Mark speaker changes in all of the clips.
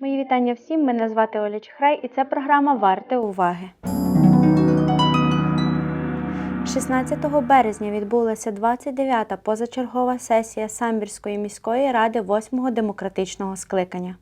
Speaker 1: Мої вітання всім. Мене звати Оля Чехрай і це програма Варте уваги. 16 березня відбулася 29-та позачергова сесія Самбірської міської ради 8-го демократичного скликання.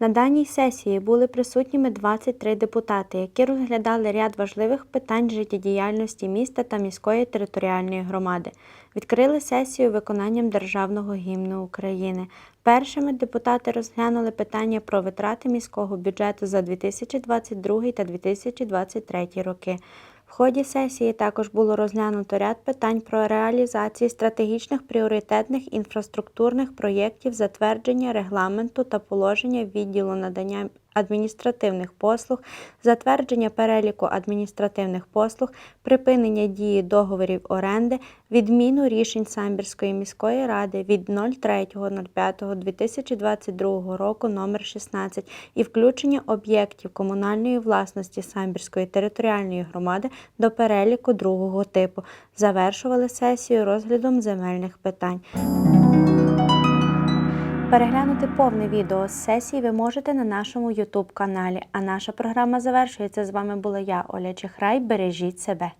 Speaker 1: На даній сесії були присутніми 23 депутати, які розглядали ряд важливих питань життєдіяльності міста та міської територіальної громади. Відкрили сесію виконанням Державного гімну України. Першими депутати розглянули питання про витрати міського бюджету за 2022 та 2023 роки. В ході сесії також було розглянуто ряд питань про реалізацію стратегічних пріоритетних інфраструктурних проєктів, затвердження регламенту та положення відділу надання адміністративних послуг, затвердження переліку адміністративних послуг, припинення дії договорів оренди, відміну рішень Самбірської міської ради від 03.05.2022 року номер 16 і включення об'єктів комунальної власності Самбірської територіальної громади до переліку другого типу. Завершували сесію розглядом земельних питань. Переглянути повне відео з сесії ви можете на нашому YouTube каналі. А наша програма завершується. З вами була я, Оля Чехрай. Бережіть себе.